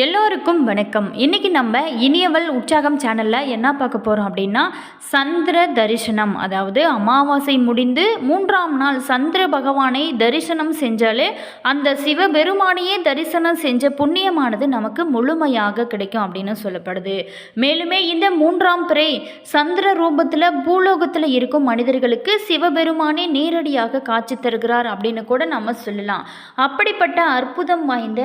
எல்லோருக்கும் வணக்கம். இன்னைக்கு நம்ம இனியவள் உற்சாகம் சேனலில் என்ன பார்க்க போகிறோம் அப்படின்னா சந்திர தரிசனம். அதாவது அமாவாசை முடிந்து மூன்றாம் நாள் சந்திர பகவானை தரிசனம் செஞ்சாலே அந்த சிவபெருமானையே தரிசனம் செஞ்ச புண்ணியமானது நமக்கு முழுமையாக கிடைக்கும் அப்படின்னு சொல்லப்படுது. மேலுமே இந்த மூன்றாம் பிறை சந்திர ரூபத்தில் பூலோகத்தில் இருக்கும் மனிதர்களுக்கு சிவபெருமானே நேரடியாக காட்சி தருகிறார் அப்படின்னு கூட நம்ம சொல்லலாம். அப்படிப்பட்ட அற்புதம் வாய்ந்த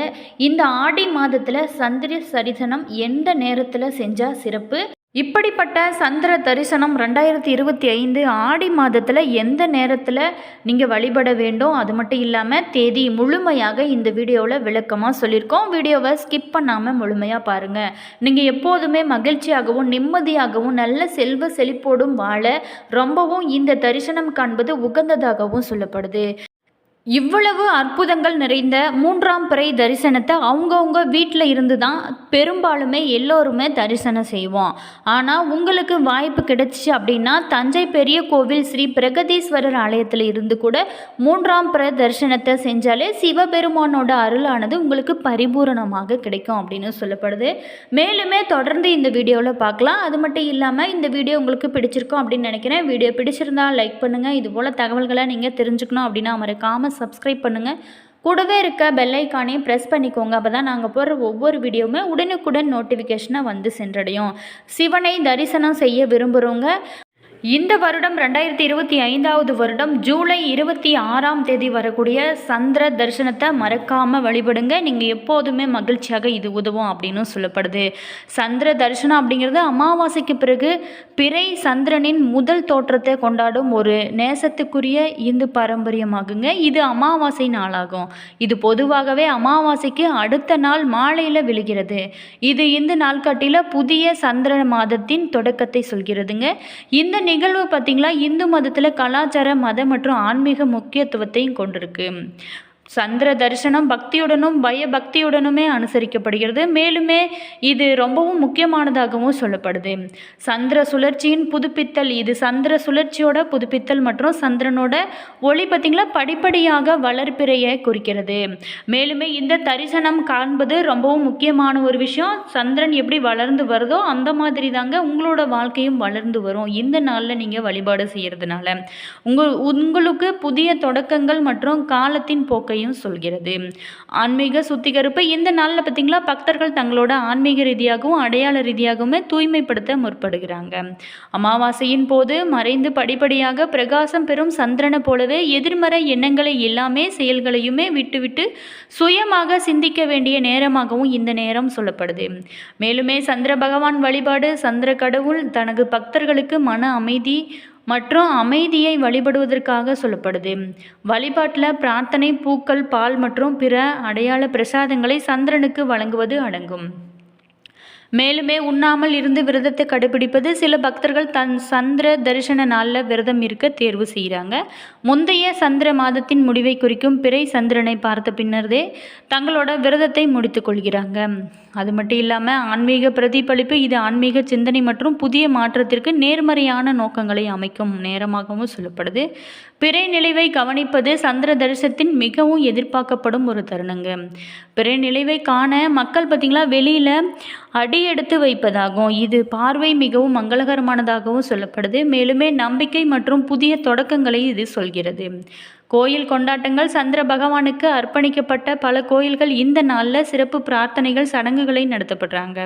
இந்த ஆடி மாதத்தில் சந்திர சரிசனம் எந்த நேரத்தில் செஞ்சால் சிறப்பு? இப்படிப்பட்ட சந்திர தரிசனம் ரெண்டாயிரத்தி இருபத்தி ஐந்து ஆடி மாதத்தில் எந்த நேரத்தில் நீங்கள் வழிபட வேண்டும்? அது மட்டும் இல்லாமல் தேதி முழுமையாக இந்த வீடியோவில் விளக்கமாக சொல்லியிருக்கோம். வீடியோவை ஸ்கிப் பண்ணாமல் முழுமையாக பாருங்கள் நீங்கள் எப்போதுமே மகிழ்ச்சியாகவும் நிம்மதியாகவும் நல்ல செல்வ செழிப்போடும் வாழ ரொம்பவும் இந்த தரிசனம் காண்பது உகந்ததாகவும் சொல்லப்படுது. இவ்வளவு அற்புதங்கள் நிறைந்த மூன்றாம் பிறை தரிசனத்தை அவங்கவுங்க வீட்டில் இருந்து தான் பெரும்பாலுமே எல்லோருமே தரிசனம் செய்வோம். ஆனால் உங்களுக்கு வாய்ப்பு கிடைச்சிச்சு அப்படின்னா தஞ்சை பெரிய கோவில் ஸ்ரீ பிரகதீஸ்வரர் ஆலயத்தில் இருந்து கூட மூன்றாம் பிறை தரிசனத்தை செஞ்சாலே சிவபெருமானோட அருளானது உங்களுக்கு பரிபூரணமாக கிடைக்கும் அப்படின்னு சொல்லப்படுது. மேலுமே தொடர்ந்து இந்த வீடியோவில் பார்க்கலாம். அது மட்டும் இல்லாமல் இந்த வீடியோ உங்களுக்கு பிடிச்சிருக்கும் அப்படின்னு நினைக்கிறேன். வீடியோ பிடிச்சிருந்தா லைக் பண்ணுங்கள் இது போல் தகவல்களை நீங்கள் தெரிஞ்சுக்கணும் அப்படின்னா மறக்காமல் சப்ஸ்கிரைப் பண்ணுங்கள் கூடவே இருக்க பெல்லைக்கானே ப்ரெஸ் பண்ணிக்கோங்க. அப்போ தான் நாங்கள் போடுற ஒவ்வொரு வீடியோவுமே உடனுக்குடன் நோட்டிஃபிகேஷனாக வந்து சென்றடையும். சிவனை தரிசனம் செய்ய விரும்புகிறவங்க இந்த வருடம் ரெண்டாயிரத்தி இருபத்தி ஐந்தாவது வருடம் ஜூலை இருபத்தி ஆறாம் தேதி வரக்கூடிய சந்திர தரிசனத்தை மறக்காமல் வழிபடுங்க. நீங்கள் எப்போதுமே மகிழ்ச்சியாக இது உதவும் அப்படின்னு சொல்லப்படுது. சந்திர தரிசனம் அப்படிங்கிறது அமாவாசைக்கு பிறகு பிறை சந்திரனின் முதல் தோற்றத்தை கொண்டாடும் ஒரு நேசத்துக்குரிய இந்து பாரம்பரியமாகுங்க. இது அமாவாசை நாளாகும். இது பொதுவாகவே அமாவாசைக்கு அடுத்த நாள் மாலையில் விழுகிறது. இது இந்த நாள்காட்டியில் புதிய சந்திர மாதத்தின் தொடக்கத்தை சொல்கிறதுங்க. இந்த நிகழ்வு பார்த்திங்களா? இந்து மதத்தில் கலாச்சார மத மற்றும் ஆன்மீக முக்கியத்துவத்தையும் கொண்டிருக்கு. சந்திர தரிசனம் பக்தியுடனும் பயபக்தியுடனுமே அனுசரிக்கப்படுகிறது. மேலுமே இது ரொம்பவும் முக்கியமானதாகவும் சொல்லப்படுது. சந்திர சுழற்சியின் புதுப்பித்தல் இது சந்திர சுழற்சியோட புதுப்பித்தல் மற்றும் சந்திரனோட ஒளி பார்த்திங்களா? படிப்படியாக வளர்ப்பிறையை குறிக்கிறது. மேலுமே இந்த தரிசனம் காண்பது ரொம்பவும் முக்கியமான ஒரு விஷயம். சந்திரன் எப்படி வளர்ந்து வருதோ அந்த மாதிரி தாங்க உங்களோட வாழ்க்கையும் வளர்ந்து வரும். இந்த நாளில் நீங்கள் வழிபாடு செய்கிறதுனால உங்கள் உங்களுக்கு புதிய தொடக்கங்கள் மற்றும் காலத்தின் போக்கை போக்கையும் சொல்கிறது. ஆன்மீக சுத்திகரிப்பு இந்த நாளில் பார்த்திங்களா பக்தர்கள் தங்களோட ஆன்மீக ரீதியாகவும் அடையாள ரீதியாகவுமே தூய்மைப்படுத்த முற்படுகிறாங்க. அமாவாசையின் போது மறைந்து படிப்படியாக பிரகாசம் பெறும் சந்திரனை போலவே எதிர்மறை எண்ணங்களை எல்லாமே செயல்களையுமே விட்டுவிட்டு சுயமாக சிந்திக்க வேண்டிய நேரமாகவும் இந்த நேரம் சொல்லப்படுது. மேலுமே சந்திர பகவான் வழிபாடு சந்திர கடவுள் தனது பக்தர்களுக்கு மன அமைதி மற்றும் அமைதியை வழிபடுவதற்காக சொல்லப்படுது. வழிபாட்டில் பிரார்த்தனை பூக்கள் பால் மற்றும் பிற அடையாள பிரசாதங்களை சந்திரனுக்கு வழங்குவது அடங்கும். மேலுமே உண்ணாமல் இருந்து விரதத்தை கடைபிடிப்பது சில பக்தர்கள் தன் சந்திர தரிசன நாளில் விரதம் இருக்க தேர்வு செய்கிறாங்க முந்தைய சந்திர மாதத்தின் முடிவை குறிக்கும் பிறை சந்திரனை பார்த்த பின்னர்தே தங்களோட விரதத்தை முடித்து கொள்கிறாங்க. அது மட்டும் இல்லாமல் ஆன்மீக பிரதிபலிப்பு இது ஆன்மீக சிந்தனை மற்றும் புதிய மாற்றத்திற்கு நேர்மறையான நோக்கங்களை அமைக்கும் நேரமாகவும் சொல்லப்படுது. பிறை நிலைவை கவனிப்பது சந்திர தரிசனத்தின் மிகவும் எதிர்பார்க்கப்படும் ஒரு தருணங்க. பிறை நிலைவை காண மக்கள் பார்த்திங்களா வெளியில் அடி எடுத்து வைப்பதாகும். இது பார்வை மிகவும் மங்களகரமானதாகவும் சொல்லப்படுது. மேலுமே நம்பிக்கை மற்றும் புதிய தொடக்கங்களை இது சொல்கிறது. கோயில் கொண்டாட்டங்கள் சந்திர பகவானுக்கு அர்ப்பணிக்கப்பட்ட பல கோயில்கள் இந்த நாளில் சிறப்பு பிரார்த்தனைகள் சடங்குகளை நடத்தப்படுறாங்க.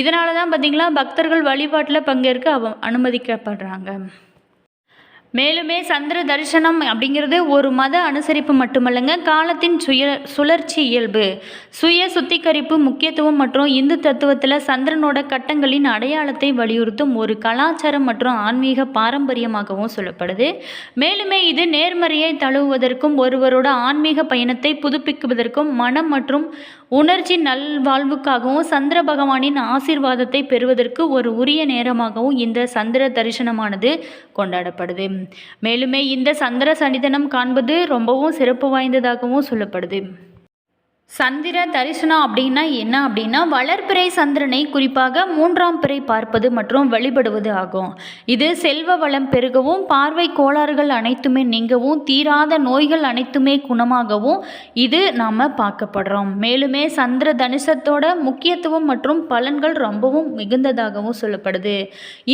இதனால தான் பார்த்திங்களா பக்தர்கள் வழிபாட்டில் பங்கேற்க அவ அனுமதிக்கப்படுறாங்க. மேலுமே சந்திர தரிசனம் அப்படிங்கிறது ஒரு மத அனுசரிப்பு மட்டுமல்லங்க காலத்தின் சுய சுழற்சி இயல்பு. சுய சுத்திகரிப்பு முக்கியத்துவம் மற்றும் இந்து தத்துவத்தில் சந்திரனோட கட்டங்களின் அடையாளத்தை வலியுறுத்தும் ஒரு கலாச்சாரம் மற்றும் ஆன்மீக பாரம்பரியமாகவும் சொல்லப்படுது. மேலுமே இது நேர்மறையை தழுவுவதற்கும் ஒருவரோட ஆன்மீக பயணத்தை புதுப்பிக்குவதற்கும் மனம் மற்றும் உணர்ச்சி நல்வாழ்வுக்காகவும் சந்திர பகவானின் ஆசீர்வாதத்தை பெறுவதற்கு ஒரு உரிய நேரமாகவும் இந்த சந்திர தரிசனமானது கொண்டாடப்படுது. மேலுமே இந்த சந்திர சனிதனம் காண்பது ரொம்பவும் சிறப்பு வாய்ந்ததாகவும் சொல்லப்படுது. சந்திர தரிசனம் அப்படின்னா என்ன அப்படின்னா வளர்பிறை சந்திரனை குறிப்பாக மூன்றாம் பிறை பார்ப்பது மற்றும் வழிபடுவது ஆகும். இது செல்வ வளம் பெருகவும் பார்வை கோளாறுகள் அனைத்துமே நீங்கவும் தீராத நோய்கள் அனைத்துமே குணமாகவும் இது நாம் பார்க்கப்படுறோம். மேலுமே சந்திர தனுஷத்தோட முக்கியத்துவம் மற்றும் பலன்கள் ரொம்பவும் மிகுந்ததாகவும் சொல்லப்படுது.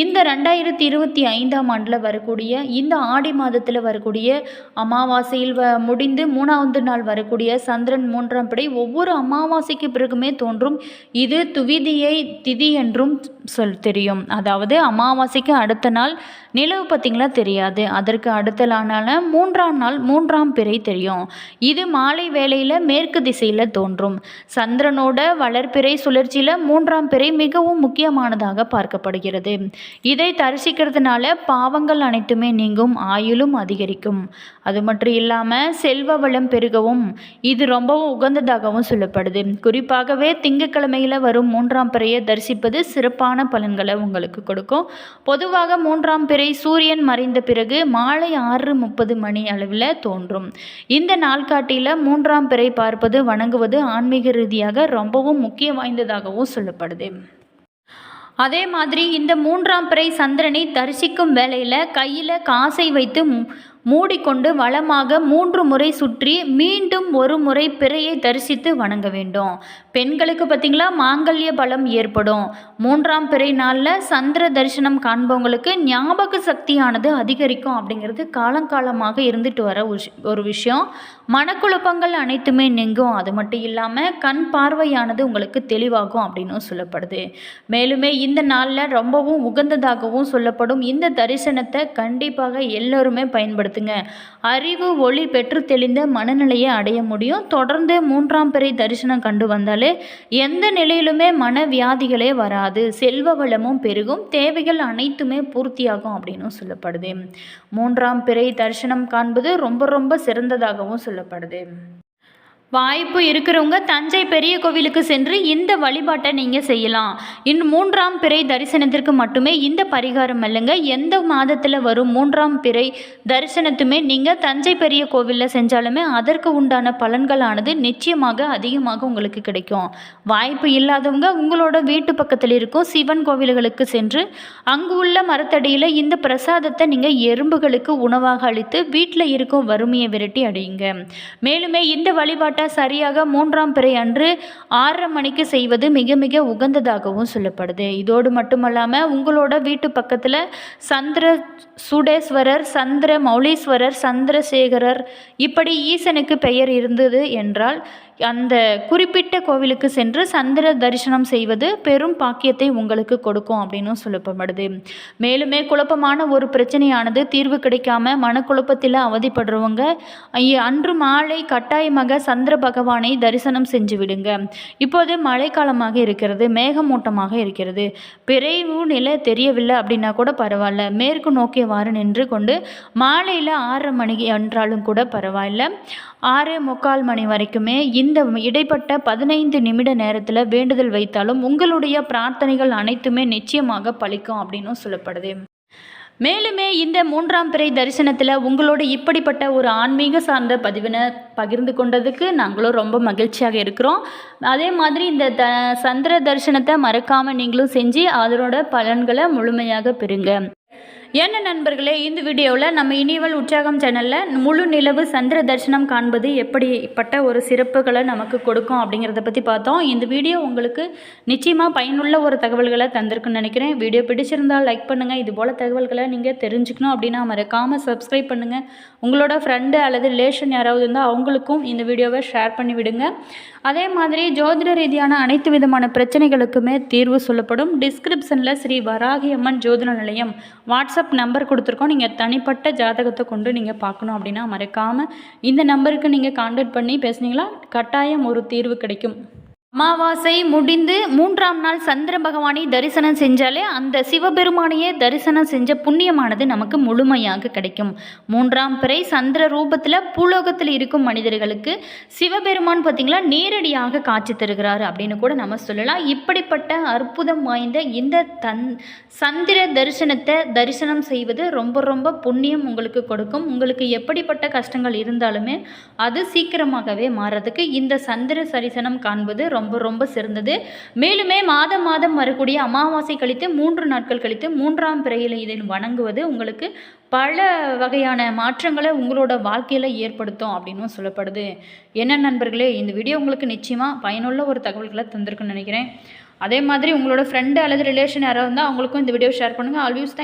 இந்த ரெண்டாயிரத்தி இருபத்தி ஐந்தாம் ஆண்டில் வரக்கூடிய இந்த ஆடி மாதத்தில் வரக்கூடிய அமாவாசையில் வ முடிந்து மூணாவது நாள் வரக்கூடிய சந்திரன் மூன்றாம் படை ஒவ்வொரு அமாவாசைக்கு பிறகுமே தோன்றும். இது துவிதியை திதி என்றும் சொல் தெரியும். அதாவது அமாவாசைக்கு அடுத்த நாள் நிலவு பார்த்திங்களா? தெரியாது. அதற்கு அடுத்த நாளான மூன்றாம் நாள் மூன்றாம் பிறை தெரியும். இது மாலை வேளையில் மேற்கு திசையில் தோன்றும். சந்திரனோட வளர்ப்பிறை சுழற்சியில் மூன்றாம் பிறை மிகவும் முக்கியமானதாக பார்க்கப்படுகிறது. இதை தரிசிக்கிறதுனால பாவங்கள் அனைத்துமே நீங்கும் ஆயுளும் அதிகரிக்கும். அது மட்டும் இல்லாமல் செல்வ வளம் பெருகவும் இது ரொம்பவும் உகந்ததாகவும் சொல்லப்படுது. குறிப்பாகவே திங்கட்கிழமையில் வரும் மூன்றாம் பிறையை தரிசிப்பது சிறப்பான பலன்களை உங்களுக்கு கொடுக்கும். பொதுவாக மூன்றாம் பிறை சூரியன் மறைந்த பிறகு மாலை ஆறு முப்பது மணி அளவில் தோன்றும். இந்த நாள்காட்டியில் மூன்றாம் பிறை பார்ப்பது வணங்குவது ஆன்மீக ரீதியாக ரொம்பவும் முக்கிய வாய்ந்ததாகவும் சொல்லப்படுது. அதே மாதிரி இந்த மூன்றாம் பிறை சந்திரனை தரிசிக்கும் வேளையில் கையில் காசை வைத்து மு- மூடிக்கொண்டு வளமாக மூன்று முறை சுற்றி மீண்டும் ஒரு முறை பிறையை தரிசித்து வணங்க வேண்டும். பெண்களுக்கு பார்த்திங்களா மாங்கல்ய பலம் ஏற்படும். மூன்றாம் பிறை நாளில் சந்திர தரிசனம் காண்பவங்களுக்கு ஞாபக சக்தியானது அதிகரிக்கும் அப்படிங்கிறது காலங்காலமாக இருந்துட்டு வர ஒரு விஷயம். மனக்குழப்பங்கள் அனைத்துமே நீங்கும். அது மட்டும் இல்லாமல் கண் பார்வையானது உங்களுக்கு தெளிவாகும் அப்படின்னு சொல்லப்படுது. மேலுமே இந்த நாளில் ரொம்பவும் உகந்ததாகவும் சொல்லப்படும். இந்த தரிசனத்தை கண்டிப்பாக எல்லோருமே பயன்படுத்துங்க அறிவு ஒளி பெற்று தெளிந்த மனநிலையை அடைய முடியும். தொடர்ந்து மூன்றாம் பிறை தரிசனம் கண்டு வந்தாலே எந்த நிலையிலுமே மன வியாதிகளே வராது. செல்வ வளமும் பெருகும். தேவைகள் அனைத்துமே பூர்த்தியாகும் அப்படின்னு சொல்லப்படுது. மூன்றாம் பிறை தரிசனம் காண்பது ரொம்ப ரொம்ப சிறந்ததாகவும் சொல்லப்படுது. வாய்ப்பு இருக்கிறவங்க தஞ்சை பெரிய கோவிலுக்கு சென்று இந்த வழிபாட்டை நீங்கள் செய்யலாம். இன் மூன்றாம் பிறை தரிசனத்திற்கு மட்டுமே இந்த பரிகாரம் இல்லைங்க எந்த மாதத்தில் வரும் மூன்றாம் பிறை தரிசனத்துமே நீங்கள் தஞ்சை பெரிய கோவிலில் செஞ்சாலுமே அதற்கு உண்டான பலன்களானது நிச்சயமாக அதிகமாக உங்களுக்கு கிடைக்கும். வாய்ப்பு இல்லாதவங்க உங்களோட வீட்டு பக்கத்தில் இருக்கும் சிவன் கோவில்களுக்கு சென்று அங்கு உள்ள மரத்தடியில் இந்த பிரசாதத்தை நீங்கள் எறும்புகளுக்கு உணவாக அளித்து வீட்டில் இருக்கும் வறுமையை விரட்டி அடையுங்க. மேலுமே இந்த வழிபாட்டு சரியாக மூன்றாம் பிறை அன்று ஆறரை மணிக்கு செய்வது மிக மிக உகந்ததாகவும் சொல்லப்படுது. இதோடு மட்டுமல்லாமல் உங்களோட வீட்டு பக்கத்தில் சந்திர சுடேஸ்வரர் சந்திர மௌலீஸ்வரர் சந்திரசேகரர் இப்படி ஈசனுக்கு பெயர் இருந்தது என்றால் அந்த குறிப்பிட்ட கோவிலுக்கு சென்று சந்திர தரிசனம் செய்வது பெரும் பாக்கியத்தை உங்களுக்கு கொடுக்கும் அப்படின்னும் சொல்லப்படுது. மேலுமே குழப்பமான ஒரு பிரச்சனையானது தீர்வு கிடைக்காம மனக்குழப்பத்தில் அவதிப்படுறவங்க அன்று மாலை கட்டாயமாக சந்திர பகவானை தரிசனம் செஞ்சு விடுங்க. இப்போது மழைக்காலமாக இருக்கிறது மேகமூட்டமாக இருக்கிறது. பிறைவு நிலை தெரியவில்லை அப்படின்னா கூட பரவாயில்ல. மேற்கு நோக்கியவாறு நின்று கொண்டு மாலையில் ஆறரை மணிக்கு என்றாலும் கூட பரவாயில்ல. ஆறு முக்கால் மணி வரைக்குமே இந்த இடைப்பட்ட பதினைந்து நிமிட நேரத்தில் வேண்டுதல் வைத்தாலும் உங்களுடைய பிரார்த்தனைகள் அனைத்துமே நிச்சயமாக பலிக்கும் அப்படின்னும் சொல்லப்படுது. மேலுமே இந்த மூன்றாம் பிறை தரிசனத்தில் உங்களோட இப்படிப்பட்ட ஒரு ஆன்மீக சார்ந்த பதிவினை பகிர்ந்து கொண்டதுக்கு நாங்களும் ரொம்ப மகிழ்ச்சியாக இருக்கிறோம். அதே மாதிரி இந்த த சந்திர தரிசனத்தை மறக்காமல் நீங்களும் செஞ்சு அதனோட பலன்களை முழுமையாக பெறுங்க. என்ன நண்பர்களே இந்த வீடியோவில் நம்ம இனிவல் உற்சாகம் சேனலில் முழு நிலவு சந்திர தரிசனம் காண்பது எப்படிப்பட்ட ஒரு சிறப்புகளை நமக்கு கொடுக்கும் அப்படிங்கிறத பற்றி பார்த்தோம். இந்த வீடியோ உங்களுக்கு நிச்சயமாக பயனுள்ள ஒரு தகவல்களை தந்திருக்குன்னு நினைக்கிறேன். வீடியோ பிடிச்சிருந்தால் லைக் பண்ணுங்கள் இது போல் தகவல்களை நீங்கள் தெரிஞ்சுக்கணும் அப்படின்னா மறக்காமல் சப்ஸ்கிரைப் பண்ணுங்கள் உங்களோட ஃப்ரெண்டு அல்லது ரிலேஷன் யாராவது இருந்தால் அவங்களுக்கும் இந்த வீடியோவை ஷேர் பண்ணி விடுங்க. அதே மாதிரி ஜோதிட ரீதியான அனைத்து விதமான பிரச்சனைகளுக்குமே தீர்வு சொல்லப்படும். டிஸ்கிரிப்ஷனில் ஸ்ரீ வராகி அம்மன் ஜோதிட நிலையம். வாட்ஸ்அப் நம்பர் கொடுத்துருக்கோம். நீங்கள் தனிப்பட்ட ஜாதகத்தை கொண்டு நீங்கள் பார்க்கணும் அப்படின்னா மறக்காமல் இந்த நம்பருக்கு நீங்கள் காண்டாக்ட் பண்ணி பேசுனீங்களா? கட்டாயம் ஒரு தீர்வு கிடைக்கும். அமாவாசை முடிந்து மூன்றாம் நாள் சந்திர பகவானை தரிசனம் செஞ்சாலே அந்த சிவபெருமானையே தரிசனம் செஞ்ச புண்ணியமானது நமக்கு முழுமையாக கிடைக்கும். மூன்றாம் பிறை சந்திர ரூபத்தில் பூலோகத்தில் இருக்கும் மனிதர்களுக்கு சிவபெருமான் பார்த்திங்களா நேரடியாக காட்சி தருகிறாரு அப்படின்னு கூட நம்ம சொல்லலாம். இப்படிப்பட்ட அற்புதம் வாய்ந்த இந்த தன் சந்திர தரிசனத்தை தரிசனம் செய்வது ரொம்ப ரொம்ப புண்ணியம் உங்களுக்கு கொடுக்கும். உங்களுக்கு எப்படிப்பட்ட கஷ்டங்கள் இருந்தாலுமே அது சீக்கிரமாகவே மாறதுக்கு இந்த சந்திர தரிசனம் காண்பது ரொம்ப ரொம்ப சிறந்தது. மேலுமே மாதம் மாதம் வரக்கூடிய அமாவாசை கழித்து மூன்று நாட்கள் கழித்து மூன்றாம் பிறையில் இதில் வணங்குவது உங்களுக்கு பல வகையான மாற்றங்களை உங்களோட வாழ்க்கையில் ஏற்படுத்தும் அப்படின்னும் சொல்லப்படுது. என்ன நண்பர்களே இந்த வீடியோ உங்களுக்கு நிச்சயமாக பயனுள்ள ஒரு தகவல்களை தந்திருக்குன்னு நினைக்கிறேன். அதே மாதிரி உங்களோட ஃப்ரெண்டு அல்லது ரிலேஷன் யாராவது இருந்தால் அவங்களுக்கும் இந்த வீடியோ ஷேர் பண்ணுங்கள் ஆல்வியூஸ்